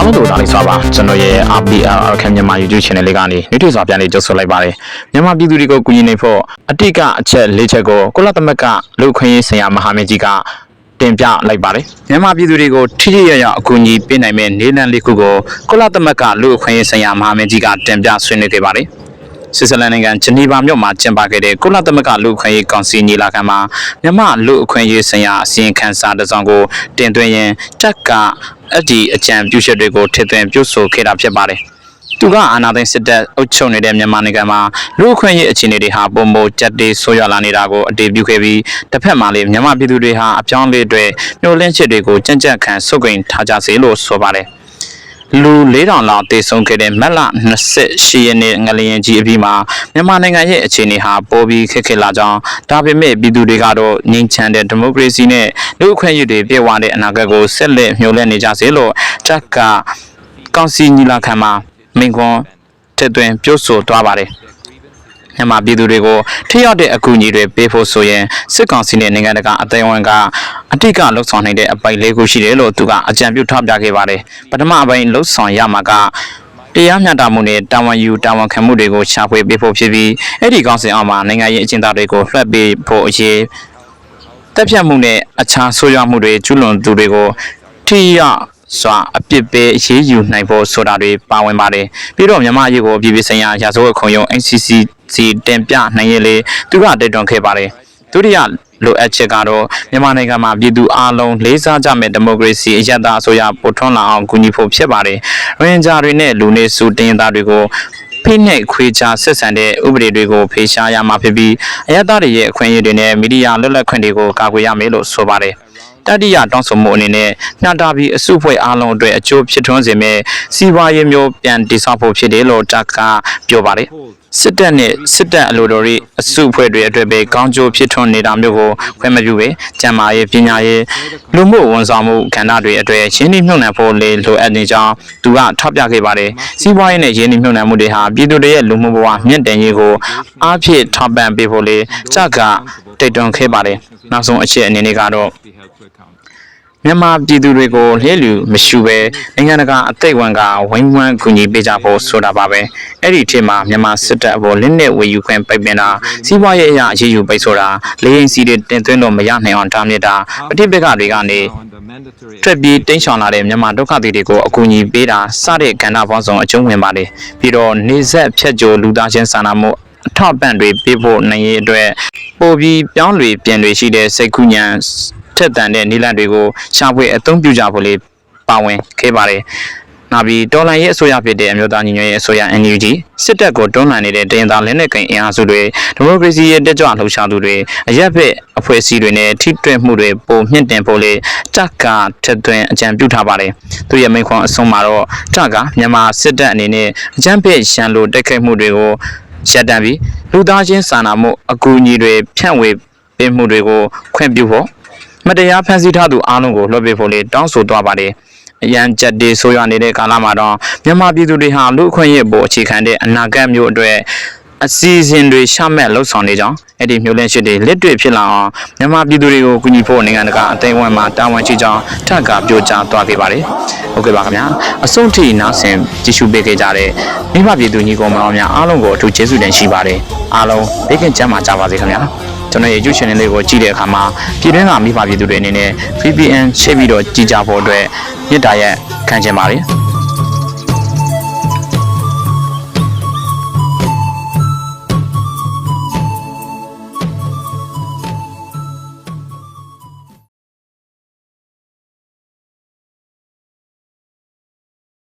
အားလုံးတို့ဒါလေးစွာပါကျွန်တော်ရဲ့ RPL အခမ်းမြန်မာ YouTube channel လေးကနေနေ့တွေ့စွာပြန်လေးကြိုဆိုလိုက်ပါတယ်မြန်မာပြည်သူတွေကိုကူညီနေဖို့အတိကအချက်၄ချက်ကိုကုလသမဂ္ဂလူ့အခွင့်အရေးဆိုင်ရာမဟာမင်းကြီးကတင်ပြလိုက်ပါတယ်မြန်မာပြည်သူတွေကိုထိထိရရအကူအညီပေးနိုင်မဲ့နေလန်းလေးခုကိုကုလသမဂ္ဂလူ့အခွင့်အရေးဆိုင်ရာမဟာမင်းကြီးကတင်ပြဆွေးနွေးခဲ့ပါတယ် ဆွစ်ဇာလန်နိုင်ငံဂျနီဗာမြို့မှာကျင်းပခဲ့တဲ့ကုလသမဂ္ဂလူ့အခွင့်အရေးကောင်စီညီလာခံမှာမြန်မာလူ့အခွင့်အရေးဆိုင်ရာအစီရင်ခံစာတစ်စောင်ကိုတင်သွင်းရင်းတက်ကအဲ့ဒီအကြံပြုချက်တွေကိုထည့်သွင်းပြုဆိုခဲ့တာဖြစ်ပါတယ်။သူကအာဏာသိမ်းစစ်တပ်အုပ်ချုပ်နေတဲ့မြန်မာနိုင်ငံမှာလူ့အခွင့်အရေးအခြေအနေတွေဟာပုံမကြက်တေးဆိုးရွားလာနေတာကိုအတည်ပြုခဲ့ပြီးတစ်ဖက်မှာလည်းမြန်မာပြည်သူတွေဟာအပြောင်းအလဲတွေမျှော်လင့်ချက်တွေကိုကြံ့ကြံ့ခံစုပ်ကိုင်ထားကြစေလို့ဆိုပါတယ်။ လူ4000လောက်တည်ဆုံခဲ့တဲ့မက်လ28ရက်နေ့ငလျင်ကြီးအပြီးမှာမြန်မာနိုင်ငံရဲ့အခြေအနေဟာပိုပြီးခက်ခဲလာကြောင်းဒါပေမဲ့ပြည်သူတွေကတော့ငြိမ်းချမ်းတဲ့ဒီမိုကရေစီနဲ့လူ့အခွင့်အရေးတွေပြည့်ဝတဲ့အနာဂတ်ကိုဆက်လက်မျှော်လင့်နေကြစေလို့တက်ကကောင်စီညီလာခံမှာမိန့်ခွန်းထည့်သွင်းပြောဆိုသွားပါတယ်မြန်မာပြည်သူတွေကိုထိရောက်တဲ့အကူအညီတွေပေးဖို့ဆိုရင်စစ်ကောင်စီနဲ့နိုင်ငံတကာအသိအဝန်းက အတိတ်ကလှုပ်ဆောင်နေတဲ့အပိုက်လေးခုရှိတယ်လို့သူကအကြံပြုထောက်ပြခဲ့ပါတယ်ပထမအပိုင်းလှုပ်ဆောင်ရမှာကတရားမျှတမှုနဲ့တာဝန်ယူတာဝန်ခံမှုတွေကိုရှာဖွေပေးဖို့ဖြစ်ပြီးအဲ့ဒီကောင်စီအောက်မှာနိုင်ငံရေးအကျဉ်းသားတွေကိုလွှတ်ပေးဖို့အရေးတက်ဖြတ်မှုနဲ့အခြားဆိုးရွားမှုတွေကျူးလွန်သူတွေကိုထိရောက်စွာအပြစ်ပေးအရေးယူနိုင်ဖို့ဆိုတာတွေပါဝင်ပါတယ်ပြီးတော့မြန်မာအရေးကိုပြည်ပဆိုင်ရာရာဇဝတ်ခုံရုံး NCC စီတင်ပြနိုင်ရလေသူကတိုက်တွန်းခဲ့ပါတယ်ဒုတိယ လိုအပ်ချက်ကတော့မြန်မာနိုင်ငံမှာပြည်သူအလုံးလေးစားကြမဲ့ဒီမိုကရေစီအရသာအစိုးရပိုထွန်းလာအောင်ကူညီဖို့ဖြစ်ပါတယ်။ရင်ဂျာတွေနဲ့လူနေစုတင်းသားတွေကိုဖိနှိပ်ခွေချဆက်ဆံတဲ့ဥပဒေတွေကိုဖေရှားရမှာဖြစ်ပြီးအရသာတွေရဲ့အခွင့်အရေးတွေနဲ့မီဒီယာလွတ်လပ်ခွင့်တွေကိုကာကွယ်ရမယ်လို့ဆိုပါတယ်။ တတိယတောင်းဆိုမှုအနေနဲ့ညှတာပြီးအစုအဖွဲ့အားလုံးအတွက်အကျိုးဖြစ်ထွန်းစေမဲ့စီးပွားရေးမျိုးပြန်တည်ဆောက်ဖို့ဖြစ်တယ်လို့တက်ကပြောပါတယ်။စစ်တပ်နဲ့စစ်တပ်အလိုတော်တွေအစုအဖွဲ့တွေအတွက်ပဲကောင်းကျိုးဖြစ်ထွန်းနေတာမျိုးကိုခွင့်မပြုပဲကျန်းမာရေးပညာရေးလူမှုဝန်ဆောင်မှုကဏ္ဍတွေအတွက်ရင်းနှီးမြှုပ်နှံဖို့လေလိုအပ်နေကြောင်းသူကထောက်ပြခဲ့ပါတယ်။စီးပွားရေးနဲ့ရင်းနှီးမြှုပ်နှံမှုတွေဟာပြည်သူတွေရဲ့လူမှုဘဝမြင့်တင်ရေးကိုအားဖြည့်ထောက်ပံ့ပေးဖို့လေစက တိုက်တွန်းခဲ့ပါတယ်။နောက်ဆုံးအချက်အနေနဲ့ကတော့ be held to account. မြန်မာပြည်သူတွေကိုလျှက်လူမရှိပဲနိုင်ငံတကာအသိအဝန်ကဝိုင်းဝန်းကူညီပေးကြဖို့ဆိုတာပါပဲအဲ့ဒီအထက်မှာမြန်မာစစ်တပ်အပေါ်လက်နက်ဝယ်ယူခွင့်ပိတ်ပင်တာစီးပွားရေးအရာအရေးယူပိတ်ဆိုတာလေရင်စီတွေတင်သွင်းလို့မရနိုင်အောင်တားမြစ်တာပဋိပက္ခတွေကနေ On the mandatory ထွက်ပြေးတိမ်းရှောင်လာတဲ့မြန်မာဒုက္ခသည်တွေကိုအကူအညီပေးတာစတဲ့ကဏ္ဍပေါင်းစုံအကျုံးဝင်ပါတယ်ပြီးတော့နေဆက်ဖြတ်ကျော်လူသားချင်းစာနာမှု အထောက်အပံ့တွေပေးဖို့နိုင်ရေးအတွက်ပိုပြီးပြောင်းလဲပြင်တွေရှိတဲ့စိတ်ကူးညံထက်တန်တဲ့နိလန့်တွေကိုရှာဖွေအသုံးပြုကြဖို့လေးပါဝင်ခဲ့ပါတယ်နောက်ပြီးတော်လန်ရဲ့အစိုးရဖြစ်တဲ့အမျိုးသားညီညွတ်ရေးအစိုးရ NUG စစ်တပ်ကိုတွန်းလှန်နေတဲ့တင်သားလက်နက်ကိုင်အင်အားစုတွေဒီမိုကရေစီရဲ့တက်ကြွလှုပ်ရှားသူတွေအရက်ဖက်အဖွဲ့အစည်းတွေနဲ့ထိတွေ့မှုတွေပုံမြင့်တင်ဖို့လေတက်ကထက်သွင်းအကြံပြုထားပါတယ်သူရဲ့မိန့်ခွန်းအဆုံးမှာတော့တက်ကမြန်မာစစ်တပ်အနေနဲ့အကြမ်းဖက်ရန်လိုတိုက်ခိုက်မှုတွေကို ရပ်တန့်ပြီးလူသားချင်းစာနာမှုအကူအညီတွေဖြန့်ဝေပေးမှုတွေကိုခွင့်ပြုဖို့မတရားဖန်ဆီးထားသူအားလုံးကိုလွှတ်ပေးဖို့လေတောင်းဆိုသွားပါတယ်။အရန်ကြက်တေဆိုးရွားနေတဲ့ကာလမှာတော့မြန်မာပြည်သူတွေဟာလူအခွင့်အရေးပေါ်အခြေခံတဲ့အနာဂတ်မျိုးအတွက် အစီအစဉ်တွေရှမှတ်လှုပ်ဆောင်နေကြောင်းအဲ့ဒီမျိုးလင့်ရှိတွေလက်တွေ့ဖြစ်လာအောင်မြန်မာပြည်သူတွေကိုကူညီဖို့နိုင်ငံတကာအသိအဝန်းမှာတာဝန်ရှိကြောင်းထပ်ကပြောကြားသွားခဲ့ပါတယ်။ဟုတ်ကဲ့ပါခင်ဗျာ။အဆုံးထိနားဆင်ကြည့်ရှုပေးခဲ့ကြတဲ့မိဘပြည်သူညီကောင်မတော်များအားလုံးကိုအထူးကျေးဇူးတင်ရှိပါတယ်။အားလုံးဘေးကင်းကျန်းမာကြပါစေခင်ဗျာ။ကျွန်တော်ရဲ့ YouTube channel လေးကိုကြည့်တဲ့အခါမှာပြည်တွင်းကမိဘပြည်သူတွေအနေနဲ့ VPN ရှင်းပြီးတော့ကြည့်ကြဖို့အတွက်မြစ်တာရက်ခံချင်ပါတယ်